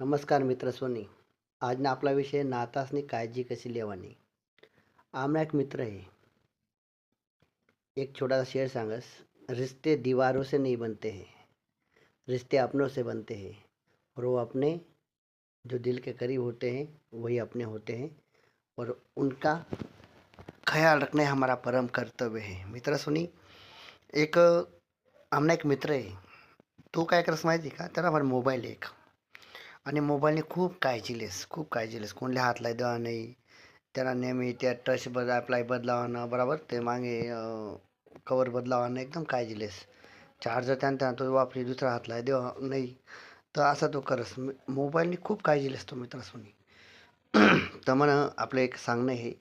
नमस्कार मित्र सोनी આજના આપલા વિષય નાતાસની काळजी कशी લેવાની आमना एक मित्र है एक छोटा सा शेर सांगस रिश्ते दीवारों से नहीं बनते हैं रिश्ते अपनों से बनते हैं और वो अपने जो दिल के करीब होते हैं वही अपने होते हैं और उनका ख्याल रखना ही हमारा परम कर्तव्य है मित्र सुनी एक आमना एक मित्र आहे तो काय करस माहिती का त्याला पण मोबाईल एक आणि मोबाईलने खूप काळजी लेस खूप काळजी लेस कोणले हात लाय नाही त्याला नेहमी त्या टच बद आपला बदलावानं बरोबर? ते मागे कवर बदलावानं एकदम काळजीलेस चार्जर त्यानं त्यानं तो वापरी दुसरा हात लाय देवा नाही. तर असा तो करस. मोबाईलने खूप काळजी लेस तो मित्र सोनी तर म्हणा आपलं एक सांगणं हे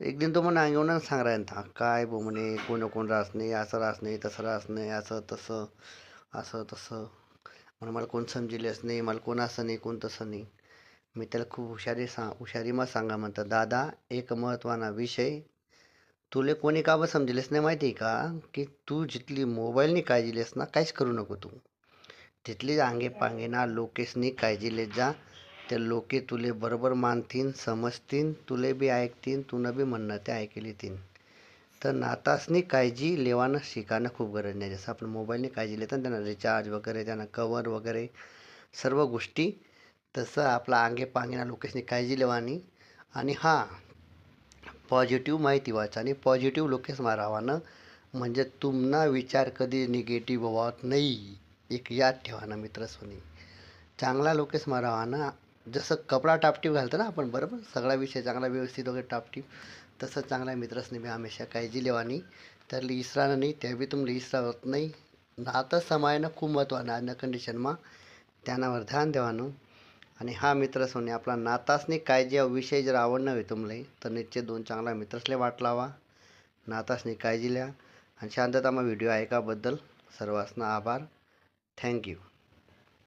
एक दिन तो म्हणा येऊन सांग राहिला काय बो म्हणे कोण कोण राहत नाही असं राहत नाही तसं राहत नाही असं तसं असं तसं. म्हणून मला कोण समजिलेच नाही मला कोण असं नाही कोण तसं नाही. मी त्याला खूप हुशारी सा हुशारीमा सांगा म्हणतात दादा एक महत्त्वाना विषय तुले कोणी का बा समजलेस नाही माहिती आहे का? की तू जिथली मोबाईलनी काळजीलेस ना काहीच करू नको तू. तिथली आंगे पांगे ना लोकेसनी काळजी लेत जा. ते लोके तुले बरोबर मानतीन समजतीन तुले बी ऐकतीन तुनं बी म्हणणं ते ऐकली तीन तर नातासनी काळजी लेवानं शिकाणं खूप गरज नाही जसं आपण मोबाईलने काळजी लेतं त्यांना रिचार्ज वगैरे त्यांना कवर वगैरे सर्व गोष्टी तसं आपला आंगे पांगेना लोकेशनी काळजी लेवानी आणि हां पॉझिटिव्ह माहिती वाचा आणि पॉझिटिव्ह लोकेश मारावानं म्हणजे तुमना विचार कधी निगेटिव्ह व्हावत नाही. एक याद ठेवाना मित्र सोनी. चांगला लोकेश मारावानं जसं कपडा टापटीप घालतो ना आपण बरोबर? सगळा विषय चांगला व्यवस्थित वगैरे टापटीप तसं चांगल्या मित्रासनी मी हमेशा काळजी लेवानी. तर लिसरानं नाही त्या बी तुम्ही लिसरा होत नाही. नातं समायनं खूप महत्त्वानं आजच्या कंडिशनमा त्यानावर ध्यान देवानं. आणि हा मित्र सोने आपला नातासने काळजी विषय जर आवडणं होई तुम्हाला तर निश्चित दोन चांगला मित्रसले वाट लावा. नातासने काळजी लिहा. आणि शांततामा व्हिडिओ ऐकाबद्दल सर्वांना आभार. थँक्यू